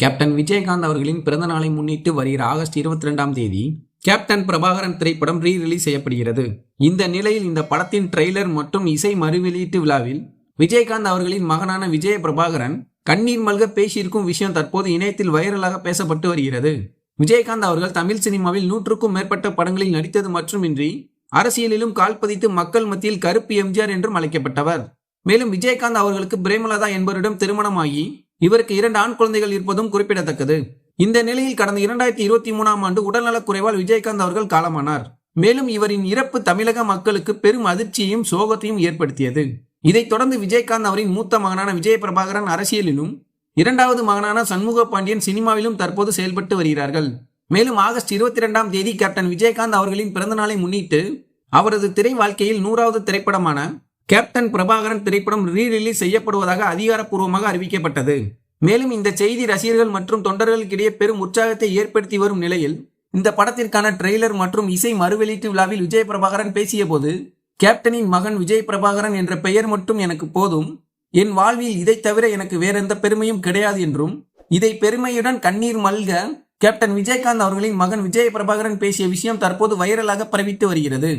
Captain Vijayakanth அவர்களின் பிறந்த நாளை முன்னிட்டு வருகிற ஆகஸ்ட் இருபத்தி ரெண்டாம் தேதி கேப்டன் பிரபாகரன் திரைப்படம் ரீ ரிலீஸ் செய்யப்படுகிறது. இந்த நிலையில் இந்த படத்தின் ட்ரெய்லர் மற்றும் இசை மறுவெளியீட்டு விழாவில் விஜயகாந்த் அவர்களின் மகனான விஜய பிரபாகரன் கண்ணீர் மல்க பேசியிருக்கும் விஷயம் தற்போது இணையத்தில் வைரலாக பேசப்பட்டு வருகிறது. விஜயகாந்த் அவர்கள் தமிழ் சினிமாவில் நூற்றுக்கும் மேற்பட்ட படங்களில் நடித்தது மட்டுமின்றி அரசியலிலும் கால் பதித்து மக்கள் மத்தியில் கருப்பு எம்ஜிஆர் என்றும் அழைக்கப்பட்டவர். மேலும் விஜயகாந்த் அவர்களுக்கு பிரேமலதா என்பவரிடம் திருமணமாகி இவருக்கு இரண்டு ஆண் குழந்தைகள் இருப்பதும் குறிப்பிடத்தக்கது. இந்த நிலையில் கடந்த இரண்டாயிரத்தி இருபத்தி மூணாம் ஆண்டு உடல்நலக் குறைவால் விஜயகாந்த் அவர்கள் காலமானார். மேலும் இவரின் இறப்பு தமிழக மக்களுக்கு பெரும் அதிர்ச்சியையும் சோகத்தையும் ஏற்படுத்தியது. இதைத் தொடர்ந்து விஜயகாந்த் அவரின் மூத்த மகனான விஜய பிரபாகரன் அரசியலிலும் இரண்டாவது மகனான சண்முக பாண்டியன் சினிமாவிலும் தற்போது செயல்பட்டு வருகிறார்கள். மேலும் ஆகஸ்ட் இருபத்தி இரண்டாம் தேதி கேப்டன் விஜயகாந்த் அவர்களின் பிறந்தநாளை முன்னிட்டு அவரது திரை வாழ்க்கையில் நூறாவது திரைப்படமான கேப்டன் பிரபாகரன் திரைப்படம் ரீ ரிலீஸ் செய்யப்படுவதாக அதிகாரப்பூர்வமாக அறிவிக்கப்பட்டது. மேலும் இந்த செய்தி ரசிகர்கள் மற்றும் தொண்டர்களுக்கிடையே பெரும் உற்சாகத்தை ஏற்படுத்தி வரும் நிலையில் இந்த படத்திற்கான ட்ரெய்லர் மற்றும் இசை மறுவெளியீட்டு விழாவில் விஜய் பிரபாகரன் பேசியபோது கேப்டனின் மகன் விஜய் பிரபாகரன் என்ற பெயர் மட்டும் எனக்கு போதும். என் வாழ்வில் இதை தவிர எனக்கு வேறெந்த பெருமையும் கிடையாது என்றும் இதை பெருமையுடன் கண்ணீர் மல்க கேப்டன் விஜயகாந்த் அவர்களின் மகன் விஜய பிரபாகரன் பேசிய விஷயம் தற்போது வைரலாக பரவிட்டு வருகிறது.